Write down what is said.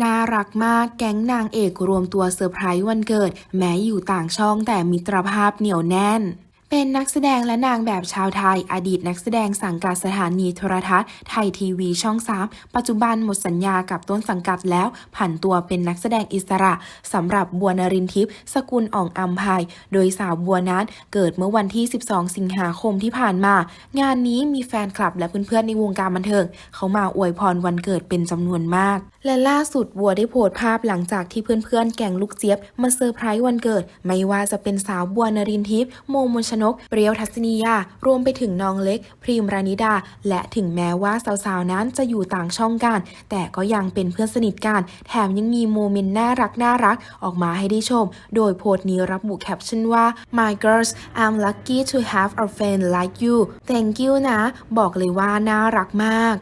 น่ารักมากแก๊งนางเอกรวมตัวเซอร์ไพรส์วันเกิด แม้อยู่ต่างช่องแต่มิตรภาพเหนียวแน่น เป็นนักแสดงและนางแบบชาวไทย อดีตนักแสดงสังกัดสถานีโทรทัศน์ไทยทีวีช่อง3ปัจจุบันหมดสัญญากับต้นสังกัดแล้ว ผันตัวเป็นนักแสดงอิสระสำหรับบัวนรินทิพย์สกุลอ่องอัมภัย โดยสาวบัวนั้นเกิดเมื่อวันที่ 12 สิงหาคมที่ผ่านมา งานนี้มีแฟนคลับและเพื่อนๆในวงการบันเทิง เขามาอวยพรวันเกิดเป็นจำนวนมาก และล่าสุดบัวได้โพสต์ภาพหลังจากที่เพื่อนๆ แก่งลูกเจี๊ยบ มาเซอร์ไพรส์วันเกิด ไม่ว่าจะเป็นสาวบัวนรินทิพย์โมมนชนก เปรียวทัศนียา รวมไปถึงน้องเล็ก พรีมรานิดา และถึงแม้ว่าสาวๆ นั้นจะอยู่ต่างช่องกัน แต่ก็ยังเป็นเพื่อนสนิทกัน แถมยังมีโมเมนต์น่ารักน่ารักออกมาให้ได้ชม โดยโพสต์นี้ระบุแคปชั่นว่า My girls I'm lucky to have a friend like you thank you นะ บอกเลยว่าน่ารักมาก